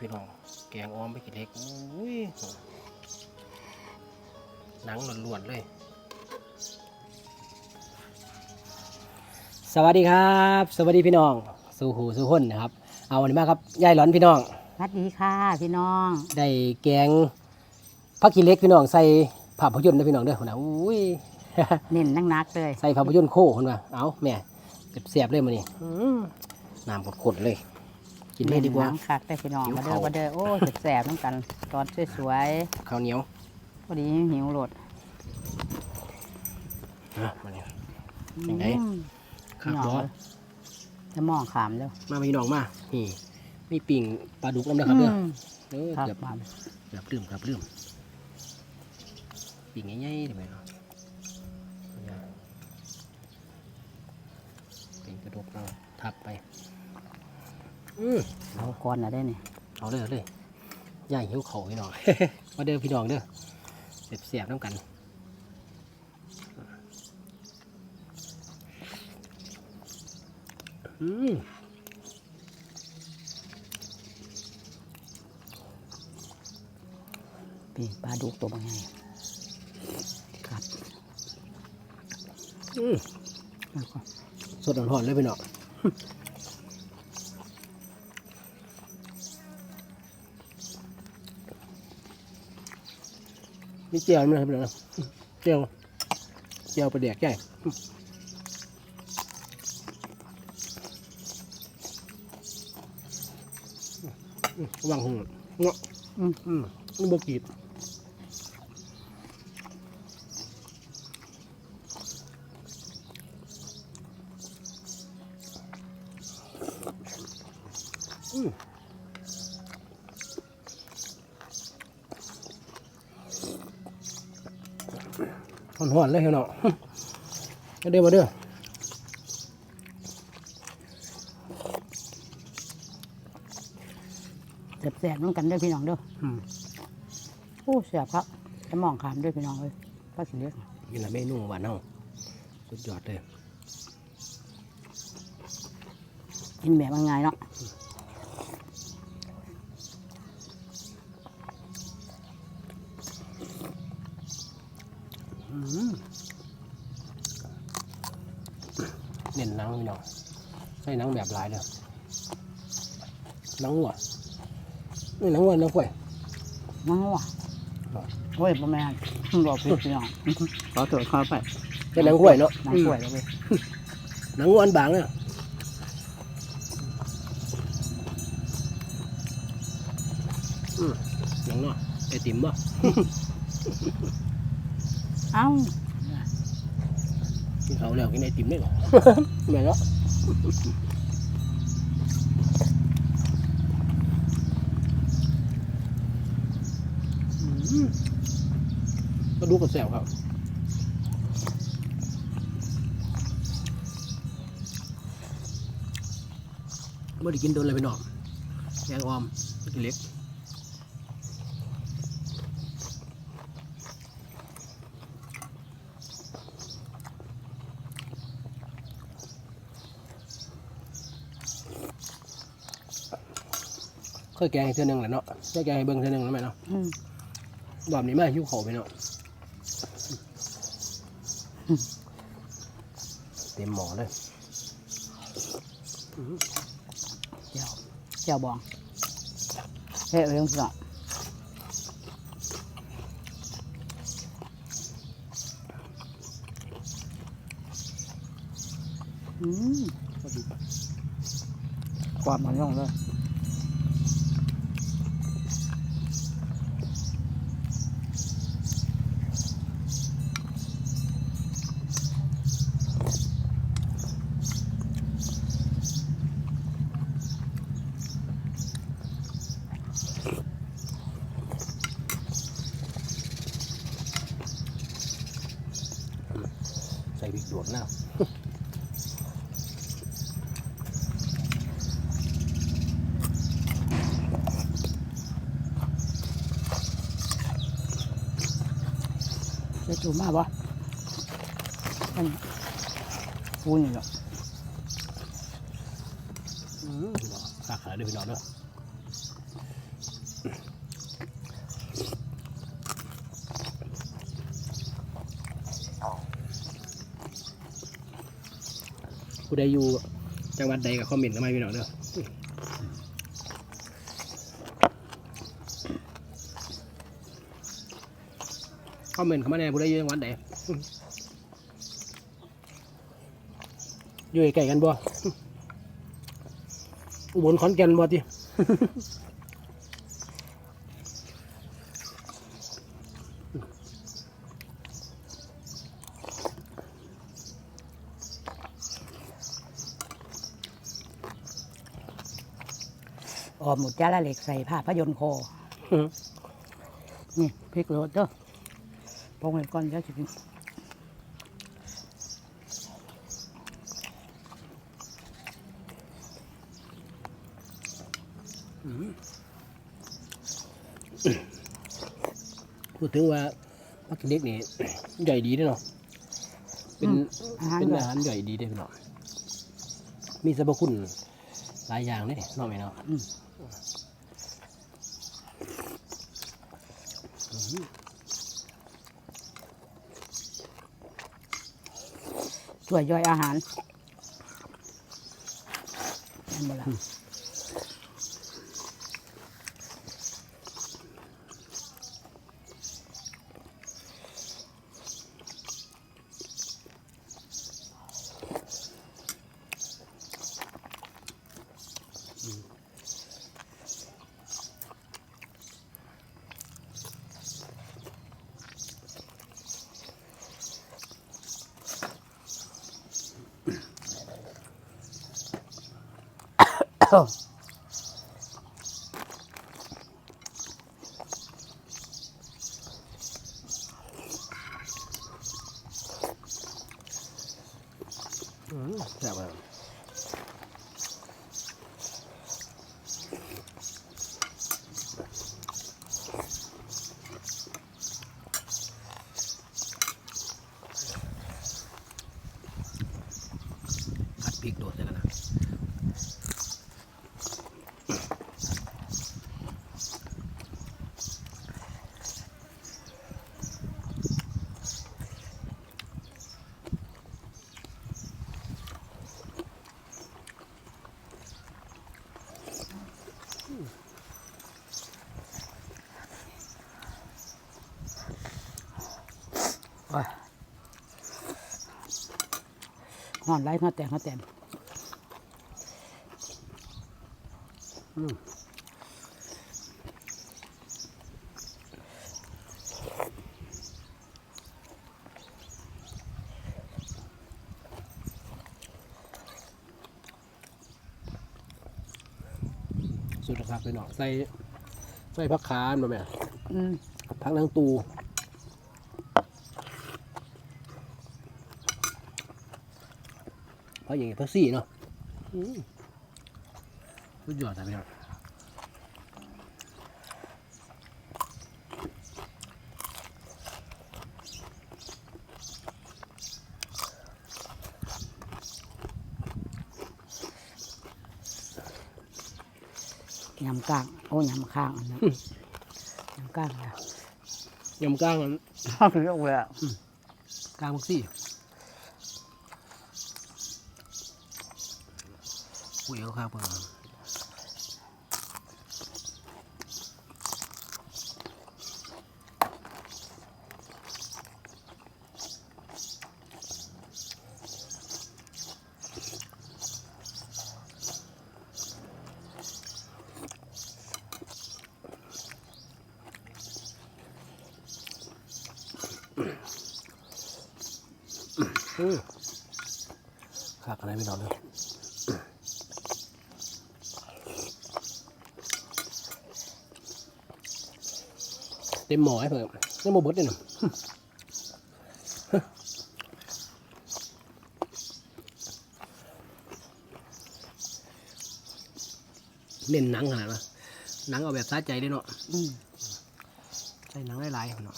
พี่น้อง แกงอ้อมไปกินเล็กอุ้ยหนังล้วนๆเลย สวัสดีครับ สวัสดีพี่น้องสู่หูสู่คนนะครับ เอาวันนี้มาครับยายหลอนพี่น้อง สวัสดีค่ะพี่น้องได้แกงผักกินเล็กพี่น้องใส่ภาพยนตร์นะพี่น้องเด้อคนน่ะอุ้ย เน้นนักๆเลยใส่ภาพยนตร์โคคนว่าเอาแม่เสียบๆเลยมานี่น้ำขดๆเลย กินเลยดีกว่าน้ำคักแต่พี่น้องหิวมาเด้อข้าวมาเด้อโอ้ยแสบๆน้ำกันตอนสวยข้าวเหนียวๆพอดีหิวโหลดอะมานี่เป็นไงอืมครับพี่น้องบ่เอ้ยจะมองขามเด้อมาพี่น้องมานี่มีปิ่งปลาดุกน้ำนะครับเด้อมเด้อครับเกือบมาเกือบลืมเกือบลืมปิ่งใหญ่ๆได้ไหมเนาะปิ่งกระดกเราทับไป อืมเอาก่อนนะได้นี่เอาเลยเอาเลยย่าหิวเขาวพี่น้อง มาเด้อพี่น้องเด้อเสียบๆน้ำกันอืมปีปลาดุกตัวบางไงครับอืมแล้วก็สดร้อนๆเลยพี่น้อง มีเจียวไหมครับเน้องเจียวเจียวปลาเดียกใหญ่วางหัวเนาะอืมอืมนี่บกีดอืม หอนๆเลยเนาะมาเด้อมาเด้อแสบๆน้ำกันเด้อพี่น้องเด้ออืมโอ้แสบครับจะมองขามเด้อพี่น้องเลยก็สิเล็กนี่แหละเมนูหวานเนาะสุดยอดเลยกินแบบง่ายๆเนาะ เน้นหนังพี่น้องใส่หนังแบบหลายเลยหนังวัวนี่หนังวัวหนังกล้วยน้องว่ะครับโอ้ยประมาณบอกพี่พี่น้องขอตรวจข้อไปเป็นหนังกล้วยเนาะน้ำกล้วยแล้วเว้ยหนังวัวอันบางเนี่ยอืมหนังเนาะไอติมบ่ เอ้ากินเขาวแล้วกินไอติมได้เหรอ แม่เนาะอืมก็ดูกับแซวครับไม่ได้กินโดนเลยไปหนอมแกงออมกินเล็ก เคยแกงให้เท่านึงแหละเนาะเคยแกงให้เบิ้งเท่านึงแล้วไหมเนาะอืมรอบนี้มาหิ้วเขาไปเนาะเต็มหมอเลยเจียวเจียวบองเฮ้ยเรื่องสองอืมความมันย่องเลย ใส่พริกหยวกห น้าจะจูมาบ่อันฟูนี่หรอกอืมขาขาเลยพี่น้องเนา ผู้ใดอยู่จังหวัดใดก็คอมเมนต์กันมาพี่น้องเด้อคอมเมนต์เข้ามาแนผู้ใดอยู่จังหวัดใดอยู่ใกล้กันบ่อุบลขอนแก่นบ่ติ ออมหมดจ้าละเหล็กใส่ผ้าพยนต์คอ นี่พริกโรสเด้อปองไว้ก่อนจะสิกินพูดถึงว่าพักเล็กนี่ใหญ่ดีเด้อเนาะเป็นอาหารเป็นแบอาบหารใหญ่ดีเด้อพี่น้องมีสรรพคุณหลายอย่างเลยเนาะแม่เนาะ ช่วยย่อยอาหารเห็นบ่ล่ะ แซ่บเลยผัดพริกโดดใส่กันนะ หอนไรมาแต่งมาแต่งอืมสุดนะครับพี่น้องใส่ใส่ผักคานมาแม่อืมผักนางตู พราะอย่างนี้ผักซี่เนาะอืมสุดยอดนะพี่น้องยำกลางโอ้ยำข้างอันนั้นยำกลางนะยำก้างมันชอบเรียกเลยอะก้างผักซี่ อุ้ยเอาข้าวเปล่าอือข้าวอะไรไม่นอนเลย เต็มหมอให้เพิ่มยังบ่เบดเลยนะเน้นหนังขนาดนะหนังเอาแบบสะใจได้เนาะอืมใส่หนังหลายๆเนาะ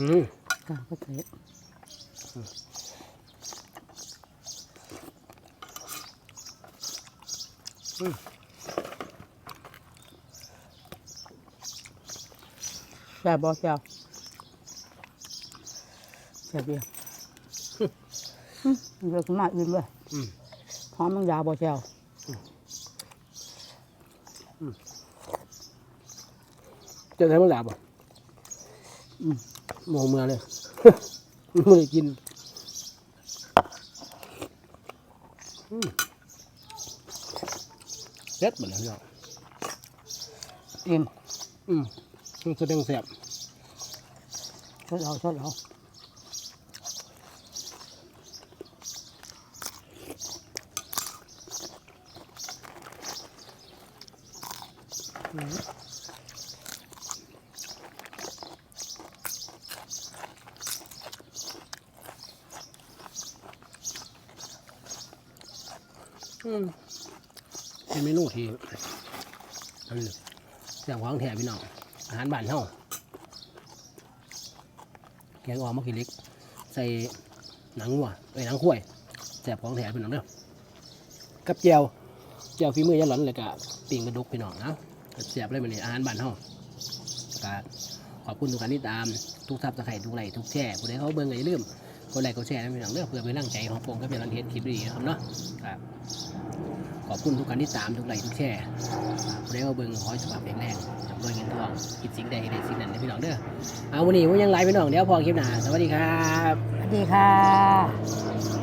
อืมกาก็เสี แซ่บบ่แซ่บแซ่บเดียวอืมเลือกขึ้นมาอื่นเลยอืมหอมมังยาบ่แซ่บเจะใช้มังดาบ่อืมโมเมือเลยไม่ได้กินอืมเซ็ตหมดแล้วพี่น้องเอ็มอืมมันแสดงแสบชดเอาชดเอาอืม เป็นเมนูที่อันนี้แซ่บของแท้พี่น้อง อาหารบ้านเฮาแกงอ่อมมะขีเล็ก ใส่หนังวัวไอ้หนังข้วยแซ่บของแท้พี่น้องเด้อกับเจียวเจียวฝีมือยายหลอนเลยกะปิ่งกระดุกพี่น้องนะแซ่บเลยมันนี่อาหารบ้านเฮาขอบคุณทุกการที่ตาม ทุกทับตะไคร่ทุกไหลทุกแช่ผู้ใดเขาเบิ่งก็อย่าลืมกดไลค์กดแชร์นะพี่น้องเด้อเพื่อเป็นกำลังใจของผมกับยายหลอนเฮ็ดคลิปดีนะครับเนาะครับ ขอบคุณทุกการที่ตามทุกไลค์ทุกแชร์ผู้ใดเขาเบิ่งขอให้สุขภาพแข็งแรงจำรวยเงินทองคิดสิ่งใดให้ได้สิ่งนั้นนะพี่น้องเด้อเอาวันนี้วันยังไลฟ์พี่น้องเดี๋ยวพอคลิปหน้าสวัสดีครับ สวัสดีค่ะ